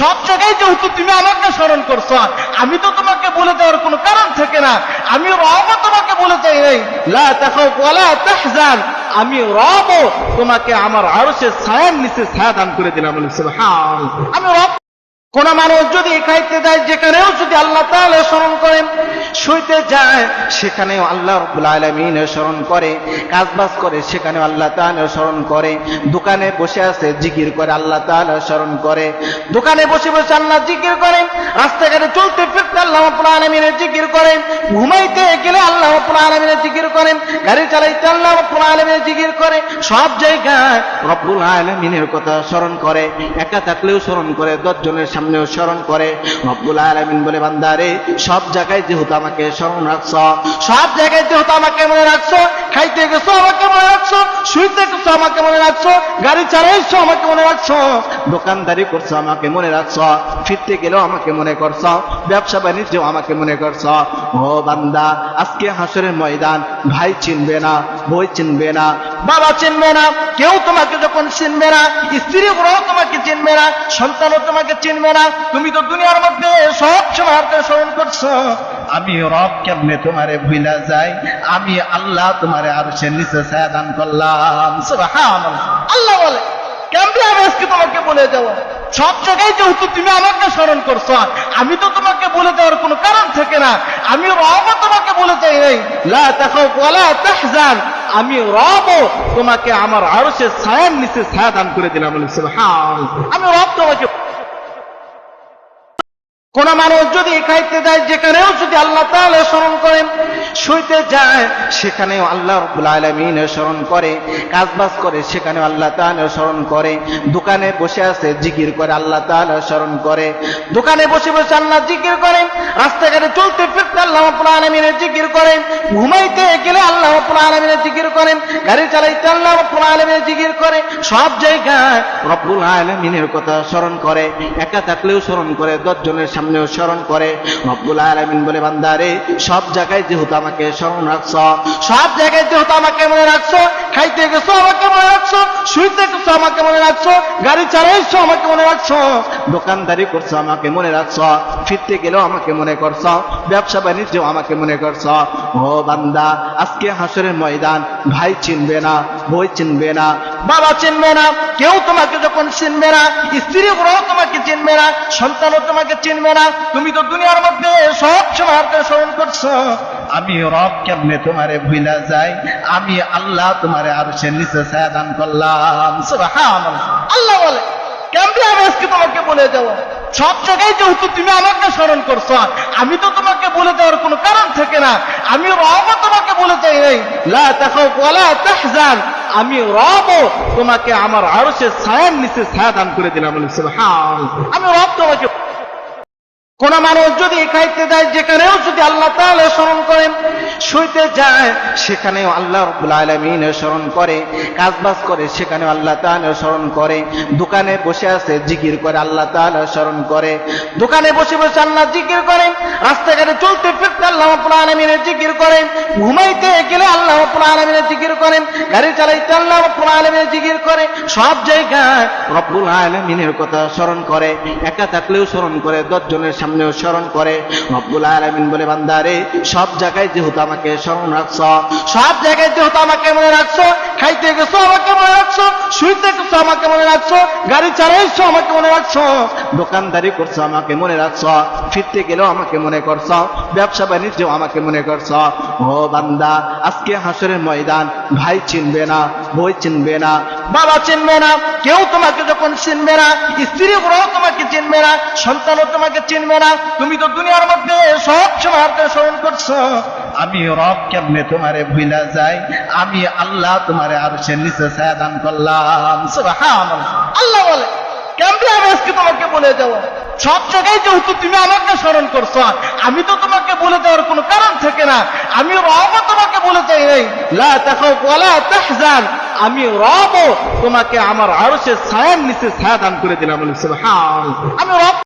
সব জায়গায় যেহেতু তুমি আমাকে স্মরণ করছ আমি তো তোমাকে বলে দেওয়ার কোনো কারণ থাকে না। আমি রব তোমাকে বলে চাই নাই। লা তাখাও ওয়ালা তাহজান। আমি রব তোমাকে আমার আরশের ছায়ার নিচে ছায়া দান করে দিলাম। সুবহান আমি রব কোন মানুষ যদি খাইতে যায় যেখানেও যদি আল্লাহ তাহলে স্মরণ করেন শুইতে যায়, সেখানেও আল্লাহ রব্বুল আলমিনের স্মরণ করে। কাজবাজ করে, সেখানেও আল্লাহ তাহলে স্মরণ করে। দোকানে বসে আছে, জিকির করে, আল্লাহ তাহলে স্মরণ করে। দোকানে বসে বসে আল্লাহ জিকির করেন। রাস্তাঘাটে চলতে ফিরতে আল্লাহ রব্বুল আলমিনের জিকির করেন। ঘুমাইতে গেলে আল্লাহ রব্বুল আলমিনের জিকির করেন। গাড়ি চালাইতে আল্লাহ রব্বুল আলমিনের জিকির করে। সব জায়গায় রব্বুল আলমিনের কথা স্মরণ করে। একা থাকলেও স্মরণ করে, দশজনের সামনেও স্মরণ করে। রব্বুল আলমিন বলে বান্দারে সব জায়গায় যেহেতু আমাকে স্মরণ রাখছ। সব জায়গায় যেহেতু আমাকে মনে রাখছো, খাইতে গেছো আমাকে মনে রাখছো, শুইতে গেছো আমাকে মনে রাখছো, গাড়ি চালাইছো আমাকে মনে রাখছো, দোকানদারি করছ আমাকে মনে রাখছো, ফিরতে গেলেও আমাকে মনে করছ, ব্যবসা বাণিজ্যও আমাকে মনে করছ। ও বান্দা, আজকে হাসরের ময়দান, ভাই চিনবে না বই চিনবে না, বাবা চিনবে না, কেউ তোমাকে যখন চিনবে না, স্ত্রী গুলোও তোমাকে চিনবে না, সন্তানও তোমাকে চিনবে না, তুমি তো দুনিয়ার মধ্যে সব সময় স্মরণ করছ। আমি রব কেমনে তোমারে ভুলা যাই? আমি আল্লাহ তোমারে আর সে নিচে ছায়াদান করলাম। আল্লাহ বলে, কেমনে আমি আজকে তোমাকে বলে যাব? সব জায়গায় যেহেতু তুমি আমাকে স্মরণ করছ, আমি তো তোমাকে বলে দেওয়ার কোনো কারণ থাকে না। আমি রব তোমাকে বলে চাই নাই। লা তাখাও ওয়ালা তাহজান। আমি রব তোমাকে আমার আরশের ছায়ার নিচে ছায়া দান করে দিলাম বলে আমি রব তোমাকে কোন মানুষ যদি খাইতে যায়, যেখানেও যদি আল্লাহ তাহলে স্মরণ করেন, শুইতে যায়, সেখানেও আল্লাহ আলমিনের স্মরণ করে, কাজবাজ করে, সেখানেও আল্লাহ তাহলে স্মরণ করে, দোকানে বসে আছে, জিকির করে, আল্লাহ তাহলে স্মরণ করে। দোকানে বসে বসে আল্লাহ জিকির করেন, রাস্তাঘাটে চলতে ফিরতে আল্লাহ রব্বুল আলমিনের জিকির করেন, ঘুমাইতে গেলে আল্লাহ রব্বুল আলমিনের জিকির করেন, গাড়ি চালাইতে আল্লাহ রব্বুল আলমিনের জিকির করে, সব জায়গায় রব্বুল আলমিনের কথা স্মরণ করে, একা থাকলেও স্মরণ করে, দশজনের সামনেও স্মরণ করে আলমিন বলে বান্দারে সব জায়গায় যেহেতু আমাকে স্মরণ রাখছ, সব জায়গায় যেহেতু আমাকে মনে রাখছো, খাইতে গেছো আমাকে মনে রাখছো, শুইতে গেছো আমাকে মনে রাখছো, গাড়ি চালাইছো আমাকে মনে রাখছ, দোকানদারি করছ আমাকে মনে রাখছ, ফিরতে গেলেও আমাকে মনে করছ, ব্যবসা বাণিজ্য আমাকে মনে করছ বান্দা, আজকে হাসরের ময়দান, ভাই চিনবে না বই চিনবে না, বাবা চিনবে না, কেউ তোমাকে যখন চিনবে না, স্ত্রী গুলোও তোমাকে চিনবে না, সন্তানও তোমাকে চিনবে না, তুমি তো দুনিয়ার মধ্যে সব সময় স্মরণ করছ। আমি রব কেমনে তোমারে ভুলা যাই? আমি আল্লাহ তোমারে আর সে নিচে ছায়া দান করলাম। আল্লাহ বলে, কেমনে আমি আজকে তোমাকে বলে যাব? সব জায়গায় যেহেতু তুমি আমাকে স্মরণ করছ, আমি তো তোমাকে বলে দেওয়ার কোনো কারণ থাকে না। আমি রব তোমাকে বলে চাই নাই। লা তাখাও ওয়ালা তাহজান। আমি রব তোমাকে আমার আরশের ছায়ার নিচে ছায়া দান করে দিলাম। বলে সুবহান আমি রব তোমাকে কোন মানুষ যদি খাইতে যায় যেখানেও যদি আল্লাহ তাহলে স্মরণ করেন শুইতে যায়, সেখানেও আল্লাহ রব্বুল আলমিনের স্মরণ করে কাজবাজ করে, সেখানেও আল্লাহ তাহলে স্মরণ করে। দোকানে বসে আছে, জিকির করে, আল্লাহ তাহলে স্মরণ করে। দোকানে বসে বসে আল্লাহ জিকির করেন রাস্তাঘাটে চলতে ফিরতে আল্লাহ রব্বুল আলমিনের জিকির করেন ঘুমাইতে গেলে আল্লাহ রব্বুল আলমিনের জিকির করেন গাড়ি চালাইতে আল্লাহ রব্বুল আলমিনের জিকির করে, সব জায়গায় রব্বুল আলমিনের কথা স্মরণ করে, একা থাকলেও স্মরণ করে, দশজনের সামনেও স্মরণ করে। রব্বুল আলমিন বলে বান্দারে সব জায়গায় যেহেতু আমাকে স্মরণ রাখছ। সব জায়গায় যেহেতু আমাকে মনে রাখছো খাইতে গেছো আমাকে মনে রাখছো শুইতে গেছো আমাকে মনে রাখছো গাড়ি চালাইছো আমাকে মনে রাখছো। দোকানদারি করছ আমাকে মনে রাখছো ফিরতে গেলেও আমাকে মনে করছ ব্যবসা বাণিজ্য আমাকে মনে করছ। ও বান্দা আজকে হাসরের ময়দান ভাই চিনবে না বই চিনবে না বাবা চিনবে না কেউ তোমাকে যখন চিনবে না স্ত্রী গুলোও তোমাকে চিনবে না সন্তানও তোমাকে চিনবে না তুমি তো দুনিয়ার মধ্যে সব সময় হাতে স্মরণ করছ। আমি রব কেমনে তোমারে ভুলা যাই? আমি আল্লাহ তোমারে আর সে নিচে ছায়া দান করলাম আল্লাহ বলে কেমনে আমি আজকে তোমাকে বলে যাব? সব জায়গায় যেহেতু তুমি আমাকে স্মরণ করছ, আমি তো তোমাকে বলে দেওয়ার কোনো কারণ থাকে না। আমি রব তোমাকে বলে চাই নাই। তাহজান। আমি রব তোমাকে আমার আরশের ছায়ার নিচে ছায়া দান করে দিলাম আমি রব